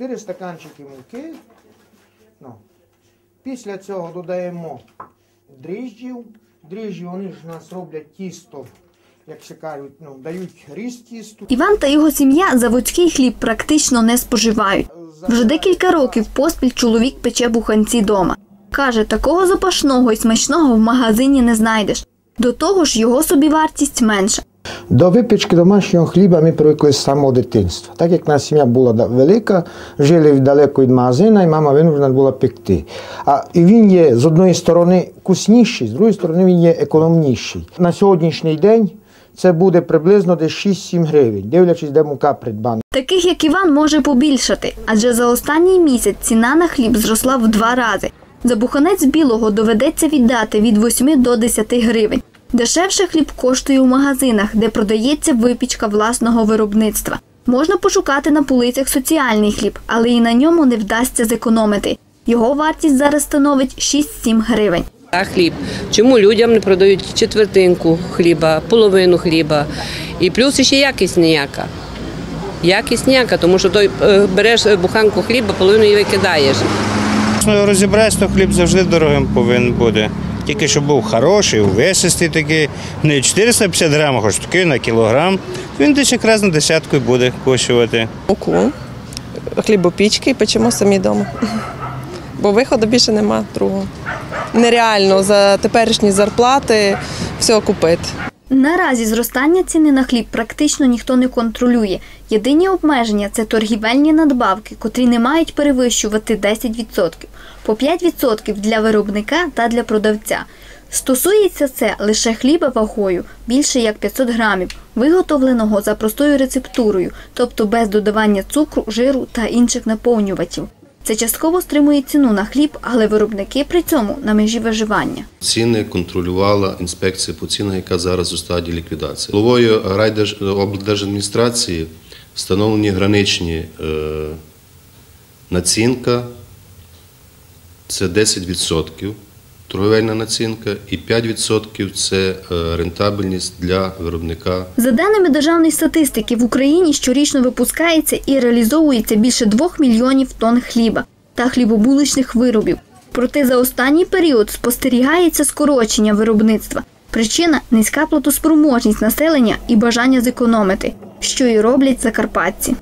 4 стаканчики муки. Ну. Після цього додаємо дріжджів. Дріжджі вони ж у нас роблять тісто, як ще кажуть, ну, дають ріст тісту. Іван та його сім'я заводський хліб практично не споживають. Вже декілька років поспіль чоловік пече буханці дома. Каже, такого запашного і смачного в магазині не знайдеш. До того ж, його собівартість менша. До випічки домашнього хліба ми привикли з самого дитинства. Так як наша сім'я була велика, жили далеко від магазину, і мама винуждена була пекти. А він є з одної сторони вкусніший, з другої сторони він є економніший. На сьогоднішній день це буде приблизно десь 6-7 гривень, дивлячись, де мука придбана. Таких, як Іван, може побільшати, адже за останній місяць ціна на хліб зросла в два рази. За буханець білого доведеться віддати від 8 до 10 гривень. Дешевше хліб коштує у магазинах, де продається випічка власного виробництва. Можна пошукати на полицях соціальний хліб, але і на ньому не вдасться зекономити. Його вартість зараз становить 6-7 гривень. А хліб. Чому людям не продають четвертинку хліба, половину хліба? І плюс ще якість ніяка. Якість ніяка, тому що той е, береш буханку хліба, половину її викидаєш. Розібратися, то хліб завжди дорогим повинен бути. Тільки щоб був хороший, увесистий такий, не 450 грамів, хоч такий на кілограм. Він десь якраз на десятку буде коштувати. муку, хлібопічки і печемо самі вдома. Бо виходу більше нема другого. Нереально за теперішні зарплати все купити. Наразі зростання ціни на хліб практично ніхто не контролює. Єдині обмеження це торгівельні надбавки, котрі не мають перевищувати 10%, по 5% для виробника та для продавця. Стосується це лише хліба вагою більше як 500 грамів, виготовленого за простою рецептурою, тобто без додавання цукру, жиру та інших наповнювачів. Це частково стримує ціну на хліб, але виробники при цьому на межі виживання. Ціни контролювала інспекція по цінах, яка зараз у стадії ліквідації. Головою облдержадміністрації встановлені граничні е, націнка, це 10% торговельна націнка і 5% це е, рентабельність для виробника За даними державної статистики, в Україні щорічно випускається і реалізовується більше 2 мільйонів тонн хліба та хлібобуличних виробів. Проте за останній період спостерігається скорочення виробництва. Причина низька платоспроможність населення і бажання зекономити, що і роблять закарпатці.